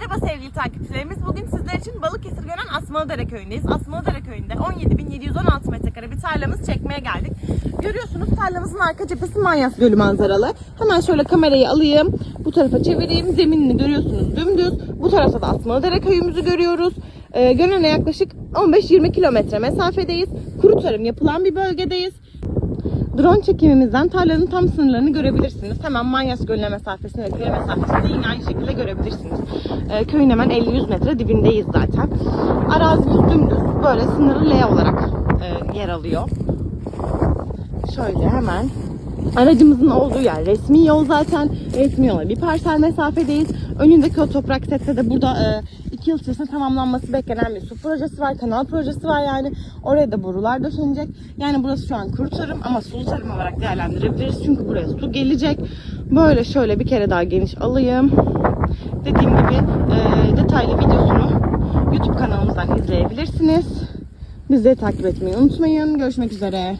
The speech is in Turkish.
Merhaba sevgili takipçilerimiz. Bugün sizler için Balıkesir Gönen Asmalıdere köyündeyiz. Asmalıdere köyünde 17.716 metrekare bir tarlamız çekmeye geldik. Görüyorsunuz tarlamızın arka cephesi Manyas Gölü manzaralı. Hemen şöyle kamerayı alayım. Bu tarafa çevireyim. Zeminini görüyorsunuz dümdüz. Bu tarafta da Asmalıdere köyümüzü görüyoruz. Ee, Gönen'e yaklaşık 15-20 kilometre mesafedeyiz. Kuru tarım yapılan bir bölgedeyiz. Drone çekimimizden tarlanın tam sınırlarını görebilirsiniz. Hemen Manyas Gölü'ne mesafesini ve köye mesafesini yine aynı şekilde görebilirsiniz. Ee, köyün hemen 50-100 metre dibindeyiz zaten. Arazimiz dümdüz. Böyle sınırı L olarak e, yer alıyor. Şöyle hemen aracımızın olduğu yer resmi yol zaten. Resmi yola bir parsel mesafedeyiz. Önündeki o toprak setse de burada 2 yıl içerisinde tamamlanması beklenen bir su projesi var. Kanal projesi var yani. Oraya da borular döşenecek. Yani burası şu an kuru tarım ama sulu tarım olarak değerlendirebiliriz. Çünkü buraya su gelecek. Böyle şöyle bir kere daha geniş alayım. Dediğim gibi e, detaylı videosunu YouTube kanalımızdan izleyebilirsiniz. Bizleri takip etmeyi unutmayın. Görüşmek üzere.